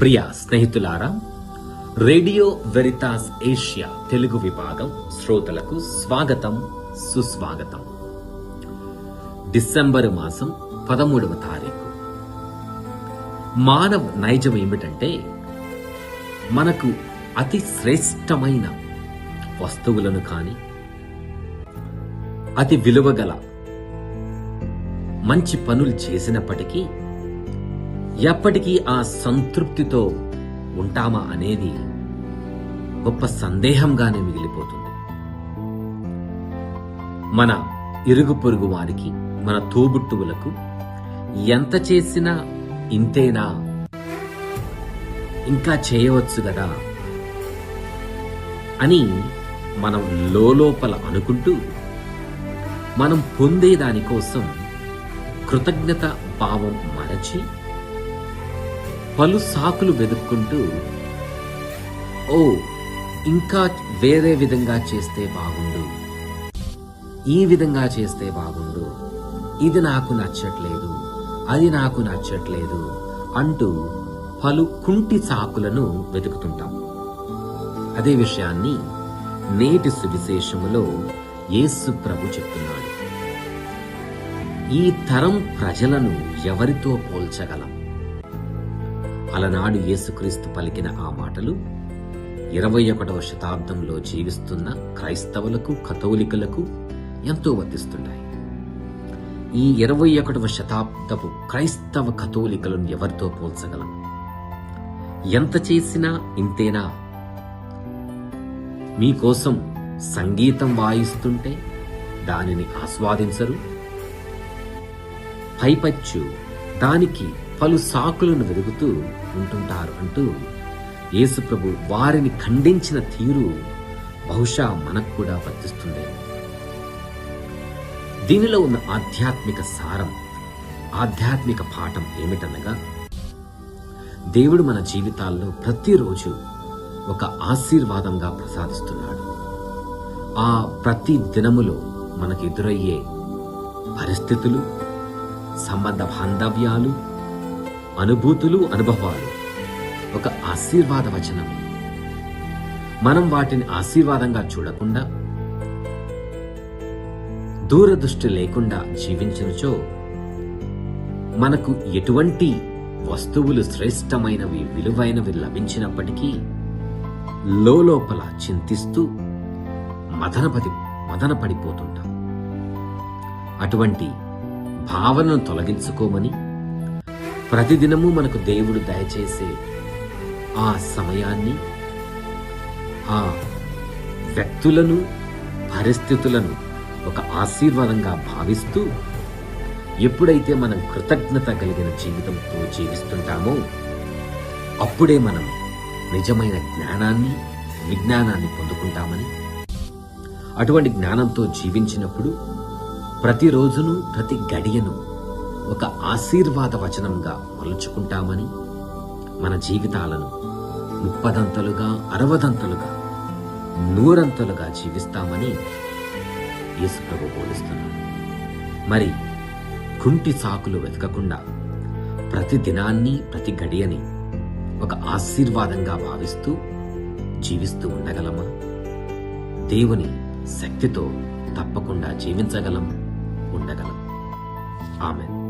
ప్రియ స్నేహితులారా radio Veritas Asia Telugu విభాగం శ్రోతలకు స్వాగతం సుస్వాగతం. డిసెంబరు మాసం పదమూడవ తారీఖు. మానవ నైజం ఏమిటంటే మనకు అతి శ్రేష్టమైన వస్తువులను కాని అతి విలువగల మంచి పనులు చేసినప్పటికీ ఎప్పటికీ ఆ సంతృప్తితో ఉంటామా అనేది గొప్ప సందేహంగానే మిగిలిపోతుంది. మన ఇరుగు పొరుగు వారికి మన తోబుట్టువులకు ఎంత చేసినా ఇంతేనా? ఇంకా చేయవచ్చు కదా? అని మనం లోపల అనుకుంటూ మనం పొందేదానికోసం కృతజ్ఞత భావం మరచి పలు సాకులు వెతుక్కుంటూ ఓ ఇంకా వేరే విధంగా చేస్తే బాగుండు. ఈ విధంగా చేస్తే బాగుండు. ఇది నాకు నచ్చట్లేదు. అది నాకు నచ్చట్లేదు. అంటూ పలు కుంటి సాకులను వెతుకుతుంటాం. అదే విషయాన్ని నేటి సువిశేషములో యేసు ప్రభు చెప్తున్నాడు. ఈ తరం ప్రజలను ఎవరితో పోల్చగలం? అలనాడు యేసుక్రీస్తు పలికిన ఆ మాటలు ఇరవై ఒకటవ శతాబ్దంలో జీవిస్తున్న క్రైస్తవులకు కథోలికులకు ఎంతో వర్తిస్తున్నాయి ఈ ఇరవై ఒకటవ శతాబ్దపు క్రైస్తవ కథోలికలను ఎవరితో పోల్చగలం? ఎంత చేసినా ఇంతేనా? మీకోసం సంగీతం వాయిస్తుంటే దానిని ఆస్వాదించరు. పైపచ్చు దానికి పలు సాకులను వెలుగుతూ ఉంటుంటారు అంటూ యేసుప్రభు వారిని ఖండించిన తీరు బహుశా మనకు కూడా వర్తిస్తుంది దీనిలో ఉన్న ఆధ్యాత్మిక సారం ఆధ్యాత్మిక పాఠం ఏమిటనగా దేవుడు మన జీవితాల్లో ప్రతిరోజు ఒక ఆశీర్వాదంగా ప్రసాదిస్తున్నాడు. ఆ ప్రతి దినములో మనకు ఎదురయ్యే పరిస్థితులు సంబంధ బాంధవ్యాలు అనుభూతులు అనుభవాలు. ఒక ఆశీర్వాద వచనం. మనం వాటిని ఆశీర్వాదంగా చూడకుండా దూరదృష్టి లేకుండా జీవించినచో మనకు ఎటువంటి వస్తువులు శ్రేష్టమైనవి విలువైనవి లభించినప్పటికీ లోపల చింతిస్తూ మదనపది మదనపడిపోతుంటాం. అటువంటి భావనను తొలగించుకోమని ప్రతిదినము మనకు దేవుడు దయచేసే ఆ సమయాన్ని ఆ వ్యక్తులను పరిస్థితులను ఒక ఆశీర్వాదంగా భావిస్తూ ఎప్పుడైతే మనం కృతజ్ఞత కలిగిన జీవితంతో జీవిస్తుంటామో అప్పుడే మనం నిజమైన జ్ఞానాన్ని విజ్ఞానాన్ని పొందుకుంటామని అటువంటి జ్ఞానంతో జీవించినప్పుడు ప్రతిరోజును ప్రతి గడియను ఒక ఆశీర్వాద వచనంగా మలుచుకుంటామని మన జీవితాలను ముప్పదంతలుగా అరవదంతలుగా నూరంతలుగా జీవిస్తామని యేసుప్రభు బోధిస్తున్నాడు. మరి కుంటి సాకులు వెతకకుండా ప్రతి దినాన్ని ప్రతి గడియని ఒక ఆశీర్వాదంగా భావిస్తూ జీవిస్తూ ఉండగలమా? దేవుని శక్తితో తప్పకుండా జీవించగలం ఉండగలం. ఆమె